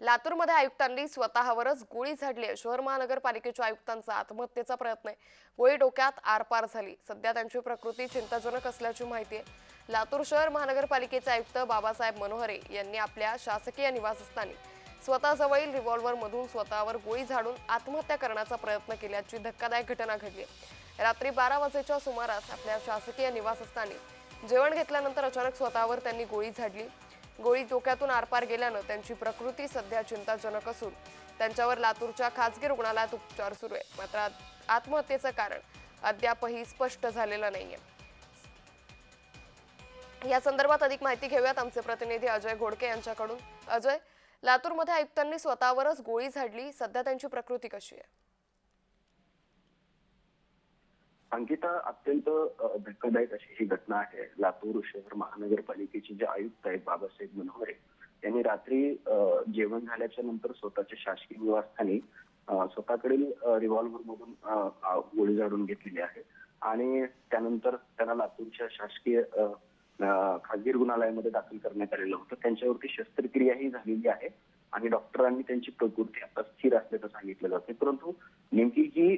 लातूरमध्ये आयुक्तांनी स्वतःवरच गोळी झाडली. आहे शहर महानगरपालिकेच्या आयुक्तांचा आत्महत्येचा प्रयत्न आहे. गोळी डोक्यात आरपार झाली. सध्या त्यांची प्रकृती चिंताजनक असल्याची माहिती आहे. लातूर शहर महानगरपालिकेचे आयुक्त बाबासाहेब मनोहरे यांनी आपल्या शासकीय निवासस्थानी स्वतःजवळील रिव्हॉल्वरमधून स्वतःवर गोळी झाडून आत्महत्या करण्याचा प्रयत्न केल्याची धक्कादायक घटना घडली आहे. रात्री बारा वाजेच्या सुमारास आपल्या शासकीय निवासस्थानी जेवण घेतल्यानंतर अचानक स्वतःवर त्यांनी गोळी झाडली. गोळी डोक्यातून आरपार गेल्यानं त्यांची प्रकृती सध्या चिंताजनक असून त्यांच्यावर लातूरच्या खासगी रुग्णालयात उपचार सुरू आहे मात्र आत्महत्येचं कारण अद्यापही स्पष्ट झालेलं नाहीये. या संदर्भात अधिक माहिती घेऊयात आमचे प्रतिनिधी अजय घोडके यांच्याकडून. अजय लातूरमध्ये आयुक्तांनी स्वतःवरच गोळी झाडली. सध्या त्यांची प्रकृती कशी आहे? अंकिता अत्यंत धक्कादायक अशी ही घटना आहे. लातूर शहर महानगरपालिकेचे जे आयुक्त आहेत बाबासाहेब मनोहरे यांनी रात्री जेवण झाल्याच्यानंतर स्वतःच्या शासकीय निवासस्थानी स्वतःकडील रिव्हॉल्व्हर मधून गोळी झाडून घेतलेली आहे. आणि त्यानंतर त्यांना लातूरच्या शासकीय अ, खासगी रुग्णालयामध्ये दाखल करण्यात आलेलं होतं. त्यांच्यावरती शस्त्रक्रियाही झालेली आहे आणि डॉक्टरांनी त्यांची प्रकृती आता स्थिर असल्याचं सांगितलं जाते परंतु नेमकी ही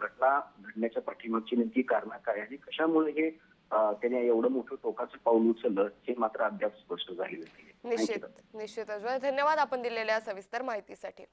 घटना घडण्याच्या पाठीमागची नेमकी कारण काय आणि कशामुळे हे त्याने एवढं मोठं टोकाचं पाऊल उचललं हे मात्र अद्याप स्पष्ट झालेलं नाही निश्चित निश्चित अजय धन्यवाद आपण दिलेल्या सविस्तर माहितीसाठी.